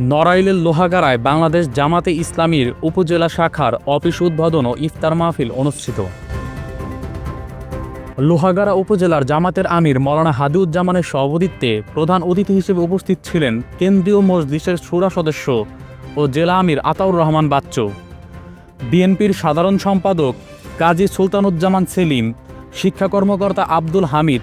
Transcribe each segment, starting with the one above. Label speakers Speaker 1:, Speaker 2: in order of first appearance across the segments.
Speaker 1: নড়াইলের লোহাগাড়ায় বাংলাদেশ জামাতে ইসলামীর উপজেলা শাখার অফিস উদ্বোধন ও ইফতার মাহফিল অনুষ্ঠিত। লোহাগাড়া উপজেলার জামাতের আমির মৌলানা হাদিউজ্জামানের সভাপতিত্বে প্রধান অতিথি হিসেবে উপস্থিত ছিলেন কেন্দ্রীয় মসজিদের সুরা সদস্য ও জেলা আমির আতাউর রহমান বাচ্চু। বিএনপির সাধারণ সম্পাদক কাজী সুলতানুজ্জামান সেলিম, শিক্ষা কর্মকর্তা আব্দুল হামিদ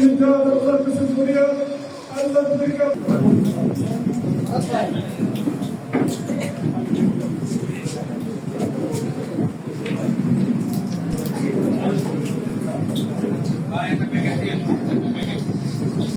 Speaker 2: ইজ্জাত আল্লাহর কাছে ফরিয়াদ আল্লাহ তাদেরকে